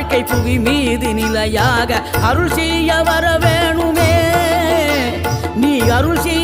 வாழ்க்கை புவி மீது நிலையாக அருள் செய்ய வர வேணுமே. நீ அருள் செய்ய